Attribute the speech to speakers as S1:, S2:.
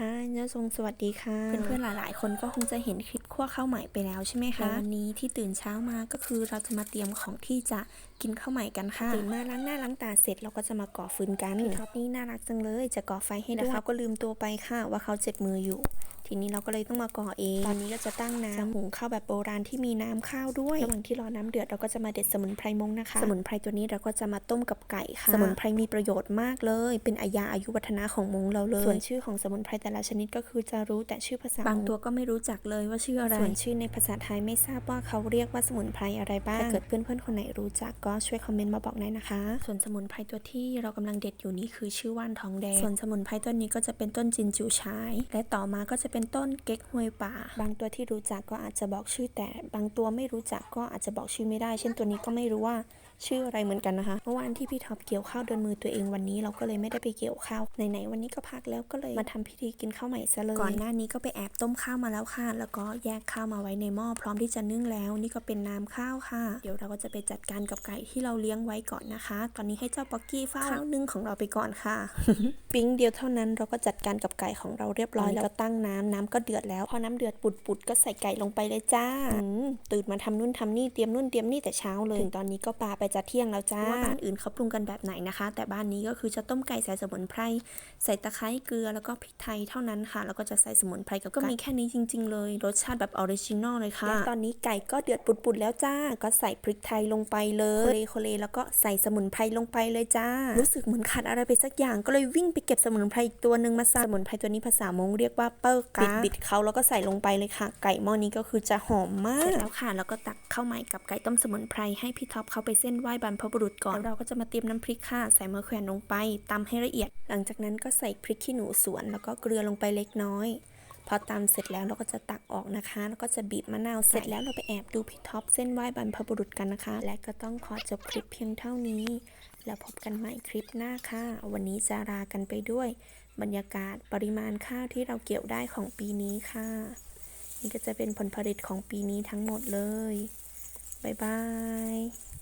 S1: ฮายเนื้อทรงสวัสดีค่ะ เพื่อนๆ หลายๆ คนก็คงจะเห็นคลิปคั่วข้าวใหม่ไปแล้วใช่ไหมคะวันนี้ที่ตื่นเช้ามาก็คือเราจะมาเตรียมของที่จะกินข้าวใหม่กันค่ะ ตื่นมาล้างหน้าล้างตาเสร็จเราก็จะมาก่อฟืนกันพี่ท็อปนี่น่ารักจังเลย จะก่อไฟให้ด้วยเขาก็ลืมตัวไปค่ะว่าเขาเจ็บมืออยู่ ทีนี้เราก็เลยต้องมาก่อเอง ตอนนี้ก็จะตั้งน้ำหุงข้าวแบบโบราณที่มีน้ำข้าวด้วย ระหว่างที่รอน้ำเดือดเราก็จะมาเด็ดสมุนไพรมงนะคะ สมุนไพรตัวนี้เราก็จะมาต้มกับไก่ค่ะ สมุนไพรมีประโยชน์มากเลย เป็นอายาอายุวัฒนะของมงเราเลย ส่วนชื่อของสมุนไพรแต่ละชนิดก็คือจะรู้แต่ชื่อภาษา บางตัวก็ไม่รู้จักเลยว่าชื่ออะไร ส่วนชื่อในภาษาไทยไม่ทราบว่าเขาเรียกว่าสมุนไพรอะไรบ้าง ถ้าเกิดเพื่อนๆคนไหนรู้จักก็ช่วยคอมเมนต์มาบอกหน่อยนะคะ ส่วนสมุนไพรตัวที่เรากำลังเด็ดอยู่นี้คือชื่อว่านทองแดง ส่วนสมุนไพรต้นนี้ก็จะเป็นต้นจินจูชาย และต่อมาก็จะเป็นต้นเก๊กฮวยป่า บางตัวที่รู้จักก็อาจจะบอกชื่อ แต่บางตัวไม่รู้จักก็อาจจะบอกชื่อไม่ได้ เช่นตัวนี้ก็ไม่รู้ว่าชื่ออะไรเหมือนกันนะคะ เมื่อวานที่พี่ท็อปเกี่ยวข้าวโดนมือตัวเองวันนี้เราก็เลยไม่ได้ไปเกี่ยวข้าวไหนๆวันนี้ก็พักแล้วก็เลยมาทำพิธีกินข้าวใหม่ซะเลยก่อนหน้านี้ก็ไปแอบต้มข้าวมาแล้วค่ะ แล้วก็แยกข้าวมาไว้ในหม้อพร้อมที่จะนึ่งแล้ว นี่ก็เป็นน้ำข้าวค่ะ เดี๋ยวเราก็จะไปจัดการกับไก่ที่เราเลี้ยงไว้ก่อนนะคะ ตอนนี้ให้เจ้าป๊อกกี้เฝ้าข้าวนึ่งของเราไปก่อนค่ะ ปิ๊งเดียวเท่านั้นเราก็จัดการกับไก่ของเราเรียบร้อยแล้วก็ตั้งน้ำน้ำก็เดือดแล้ว พอน้ำเดือดปุดๆก็ใส่ไก่ลงไปเลยจ้าอืมตื่นมาทำนู่นทำนี่เตรียมนู่นเตรียมนี่แต่เช้าเลยถึงตอนนี้ก็ปลาไปจะเที่ยงแล้วจ้าว่าบ้านอื่นเขาปรุงกันแบบไหนนะคะ แต่บ้านนี้ก็คือจะต้มไก่ใส่สมุนไพรใส่ตะไคร้เกลือแล้วก็พริกไทยเท่านั้นค่ะ แล้วก็จะใส่สมุนไพรกับก็มีแค่นี้จริง ๆ เลย รสชาติแบบออริจินอลเลยค่ะและตอนนี้ไก่ก็เดือดปุดๆแล้วจ้า ก็ใส่พริกไทยลงไปเลยโคเลโคเลแล้วก็ใส่สมุนไพรลงไปเลยจ้า รู้สึกเหมือนขาดอะไรไปสักอย่างก็เลยวิ่งไปเก็บสมุนไพรอีกตัวหนึ่งมาใส่สมุนไพรตัวนี้ภาษามงเรียกว่าเปิ้ลกาบิดๆเขาแล้วก็ใส่ลงไปเลยค่ะ ไก่หม้อนี้ก็คือจะหอมมากเสร็จแล้วค่ะ แล้วก็ตักข้าวใหม่กับไก่ต้มสมุนไพรให้พี่ท็อปเขาไปเส้นไหว้บรรพบุรุษก่อนแล้วเราก็จะมาเตรียมน้ำพริกค่ะ ใส่มะแขวนลงไปตำให้ละเอียด หลังจากนั้นก็ใส่พริกขี้หนูสวนแล้วก็เกลือลงไปเล็กน้อย พอตำเสร็จแล้วเราก็จะตักออกนะคะ แล้วก็จะบีบมะนาวเสร็จแล้วเราไปแอบดูพี่ท็อปเส้นไหว้บรรพบุรุษกันนะคะ และก็ต้องขอจบคลิปเพียงเท่านี้ แล้วพบกันใหม่คลิปหน้าค่ะ วันนี้จะลากันไปด้วย บรรยากาศปริมาณข้าวที่เราเกี่ยวได้ของปีนี้ค่ะ นี่ก็จะเป็นผลผลิตของปีนี้ทั้งหมดเลยบ๊ายบาย